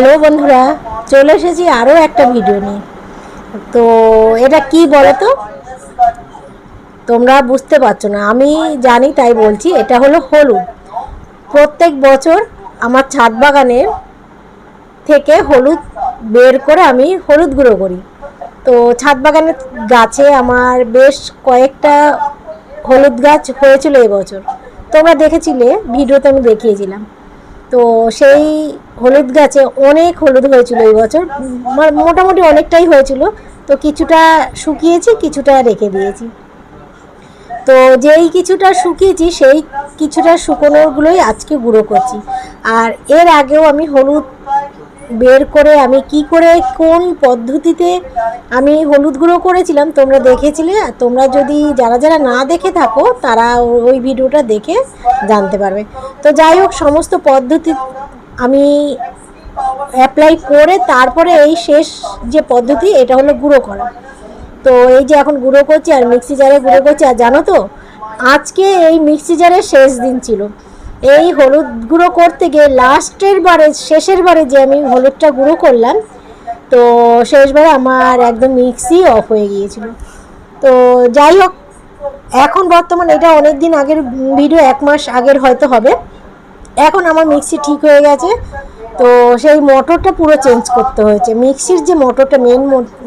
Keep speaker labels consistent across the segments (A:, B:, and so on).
A: Hello বন্ধুরা, চলে এসেছি আরও একটা ভিডিও নিয়ে। তো এটা কি বলো তো তোমরা বুঝতে পারছ না, আমি জানি তাই বলছি, এটা হলো হলুদ। প্রত্যেক বছর আমার ছাদ বাগানের থেকে হলুদ বের করে আমি হলুদ গুঁড়ো করি। তো ছাদ বাগানের গাছে আমার বেশ কয়েকটা হলুদ গাছ হয়েছিল এবছর তোমরা দেখেছিলে ভিডিওতে আমি দেখিয়েছিলাম। তো সেই হলুদ গাছে অনেক হলুদ হয়েছিল এই বছর। মোটামুটি অনেকটাই হয়েছিল। তো কিছুটা শুকিয়েছি, কিছুটা রেখে দিয়েছি। তো যেই কিছুটা শুকিয়েছি, সেই কিছুটা শুকোনোগুলোই আজকে গুঁড়ো করছি। আর এর আগেও আমি হলুদ বের করে আমি কি করে, কোন পদ্ধতিতে আমি হলুদ গুঁড়ো করেছিলাম তোমরা দেখেছিলে, আর তোমরা যদি যারা যারা না দেখে থাকো, তারা ওই ভিডিওটা দেখে জানতে পারবে। তো যাই হোক, সমস্ত পদ্ধতি আমি অ্যাপ্লাই করে তারপরে এই শেষ যে পদ্ধতি, এটা হলো গুঁড়ো করা। তো এই যে এখন গুঁড়ো করছি আর মিক্সি জারে গুঁড়ো করছি, আর জানো তো, আজকে এই মিক্সি জারের শেষ দিন ছিল। এই হলুদ গুঁড়ো করতে গিয়ে লাস্টের বারে, শেষের বারে যে আমি হলুদটা গুঁড়ো করলাম, তো শেষবারে আমার একদম মিক্সি অফ হয়ে গিয়েছিল। তো যাই হোক, এখন বর্তমান এটা অনেক দিন আগের ভিডিও এক মাস আগের হয়তো হবে। এখন আমার মিক্সি ঠিক হয়ে গেছে। তো সেই মোটরটা পুরো চেঞ্জ করতে হয়েছে। মিক্সির যে মোটরটা মেন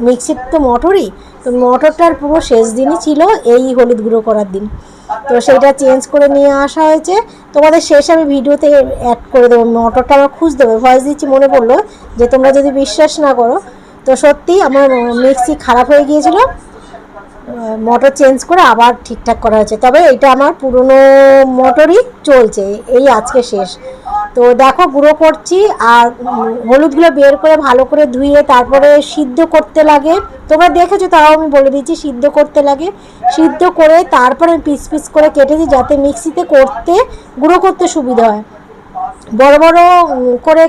A: মিক্সির তো মোটরই, তো মোটরটার পুরো শেষ দিনই ছিল এই হলুদ গুঁড়ো করার দিন। তো সেইটা চেঞ্জ করে নিয়ে আসা হয়েছে। তোমাদের শেষ আমি ভিডিওতে অ্যাড করে দেবো মোটরটা আমার খুঁজ হবে। ভয়েস দিচ্ছি, মনে পড়ল যে তোমরা যদি বিশ্বাস না করো, তো সত্যি আমার মিক্সি খারাপ হয়ে গিয়েছিল। মোটর চেঞ্জ করে আবার ঠিকঠাক করা হয়েছে। তবে এটা আমার পুরনো মোটরই চলছে, এই আজকে শেষ। তো দেখো গুঁড়ো করছি আর হলুদগুলো বের করে ভালো করে ধুয়ে তারপরে সিদ্ধ করতে লাগে। তোমরা দেখেছ তাও আমি বলে দিচ্ছি সিদ্ধ করতে লাগে। সিদ্ধ করে তারপরে পিস পিস করে কেটে দিই যাতে মিক্সিতে করতে গুঁড়ো করতে সুবিধা হয়। বড় বড় করে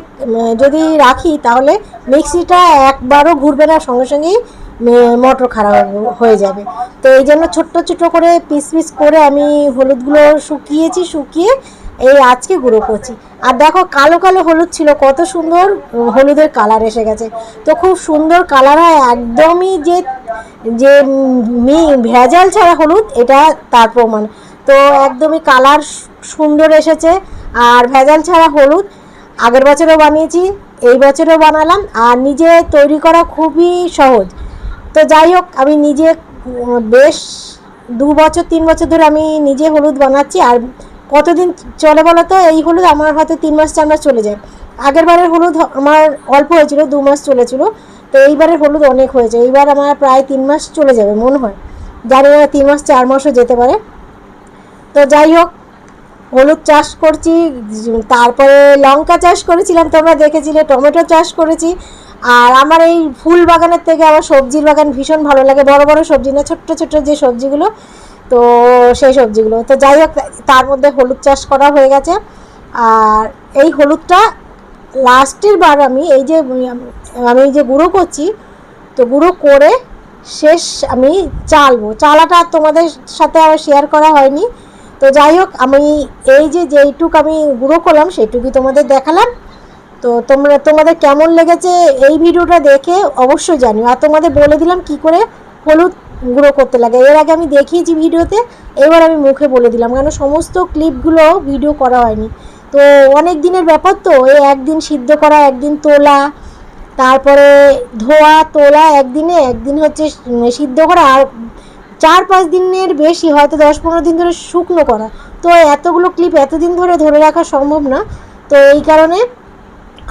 A: যদি রাখি তাহলে মিক্সিটা একবারও ঘুরবে না, সঙ্গে সঙ্গেই মোটর খারাপ হয়ে যাবে। তো এই জন্য ছোট্ট ছোট্ট করে পিস পিস করে আমি হলুদগুলো শুকিয়েছি, শুকিয়ে এই আজকে গুঁড়ো করছি। আর দেখো কালো কালো হলুদ ছিল, কত সুন্দর হলুদের কালার এসে গেছে। তো খুব সুন্দর কালার হয়, একদমই যে যে মি- ভেজাল ছাড়া হলুদ, এটা তার প্রমাণ। তো একদমই কালার সুন্দর এসেছে, আর ভেজাল ছাড়া হলুদ আগের বছরও বানিয়েছি, এই বছরও বানালাম, আর নিজে তৈরি করা খুবই সহজ। তো যাই হোক, আমি নিজে বেশ দু বছর, তিন বছর ধরে আমি নিজে হলুদ বানাচ্ছি, আর কতদিন চলে বলো তো? এই হলুদ আমার হয়তো তিন মাস, চার মাস চলে যায়। আগের বারের হলুদ আমার অল্প হয়েছিল, দু মাস চলেছিল। তো এইবারের হলুদ অনেক হয়েছে। এইবার আমার প্রায় তিন মাস চলে যাবে, মনে হয়। জানি না, তিন মাস, চার মাসও যেতে পারে। তো যাই হোক, হলুদ চাষ করছি, তারপরে লঙ্কা চাষ করেছিলাম, তোমরা দেখেছিলে, টমেটো চাষ করেছি। আর আমার এই ফুল বাগানের থেকে আমার সবজির বাগান ভীষণ ভালো লাগে। বড় বড় সবজি না, ছোট্ট ছোট্ট যে সবজিগুলো তো সেই সবজিগুলো। তো যাই হোক, তার মধ্যে হলুদ চাষ করা হয়ে গেছে। আর এই হলুদটা লাস্টের বার আমি এই যে আমি যে গুঁড়ো করছি, তো গুঁড়ো করে শেষ আমি চালবো। চালাটা তোমাদের সাথে আমার শেয়ার করা হয়নি। তো যাই হোক, আমি এই যে যেইটুক আমি গুঁড়ো করলাম, সেইটুকুই তোমাদের দেখালাম। তো তোমরা, তোমাদের কেমন লেগেছে এই ভিডিওটা দেখে অবশ্যই জানিও। আর তোমাদের বলে দিলাম কি করে হলুদ গুঁড়ো করতে লাগে। এর আগে আমি দেখিয়েছি ভিডিওতে, এবার আমি মুখে বলে দিলাম, কেন সমস্ত ক্লিপগুলো ভিডিও করা হয়নি। তো অনেক দিনের ব্যাপার তো, এই একদিন সিদ্ধ করা, একদিন তোলা, তারপরে ধোয়া, তোলা, একদিনে, একদিন হচ্ছে সিদ্ধ করা, আর চার পাঁচ দিনের বেশি, হয়তো দশ পনেরো দিন ধরে শুকনো করা। তো এতগুলো ক্লিপ এতদিন ধরে ধরে রাখা সম্ভব না। তো এই কারণে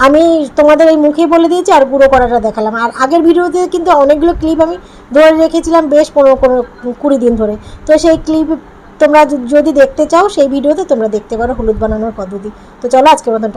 A: আমি তোমাদের এই মুখে বলে দিয়েছি আর গুঁড়ো করাটা দেখালাম। আর আগের ভিডিওতে কিন্তু অনেকগুলো ক্লিপ আমি ধরে রেখেছিলাম বেশ পনেরো পনেরো কুড়ি দিন ধরে। তো সেই ক্লিপ তোমরা যদি দেখতে চাও সেই ভিডিওতে তোমরা দেখতে পারো হলুদ বানানোর পদ্ধতি। তো চলো আজকের মতন